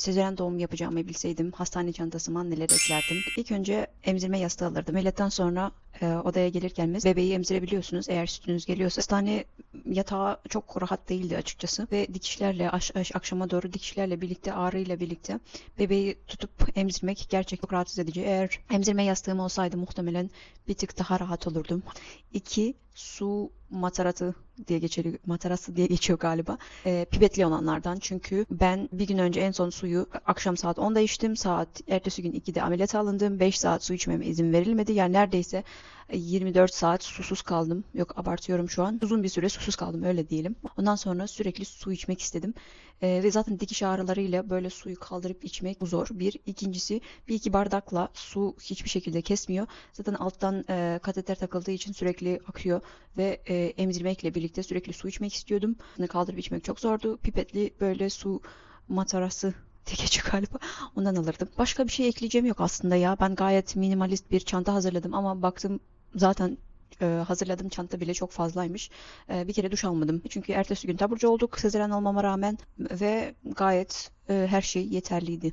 sezaryen doğum yapacağımı bilseydim hastane çantasıma neler eklerdim. İlk önce emzirme yastığı alırdım. Milletten sonra e, odaya gelir gelmez bebeği emzirebiliyorsunuz eğer sütünüz geliyorsa. Hastane yatağı çok rahat değildi açıkçası ve dikişlerle aş- aş- akşama doğru dikişlerle birlikte ağrıyla birlikte bebeği tutup emzirmek gerçekten çok rahatsız edici. Eğer emzirme yastığım olsaydı muhtemelen bir tık daha rahat olurdum. İki, su mataratı diye geçiyor, matarası diye geçiyor galiba. Ee, pipetli olanlardan çünkü ben bir gün önce en son suyu akşam saat 10'da içtim. Saat ertesi gün 2'de ameliyat alındım. 5 saat su içmeme izin verilmedi. Yani neredeyse 24 saat susuz kaldım. Yok abartıyorum şu an. Uzun bir süre susuz kaldım öyle diyelim. Ondan sonra sürekli su içmek istedim. Ee, ve zaten dikiş ağrılarıyla böyle suyu kaldırıp içmek zor. Bir. İkincisi bir iki bardakla su hiçbir şekilde kesmiyor. Zaten alttan e, kateter takıldığı için sürekli akıyor ve e, emzirmekle birlikte sürekli su içmek istiyordum. Kaldırıp içmek çok zordu. Pipetli böyle su matarası geçiyor galiba. Ondan alırdım. Başka bir şey ekleyeceğim yok aslında ya. Ben gayet minimalist bir çanta hazırladım ama baktım zaten e, hazırladığım çanta bile çok fazlaymış. E, bir kere duş almadım. Çünkü ertesi gün taburcu olduk sezaryen olmama rağmen ve gayet e, her şey yeterliydi.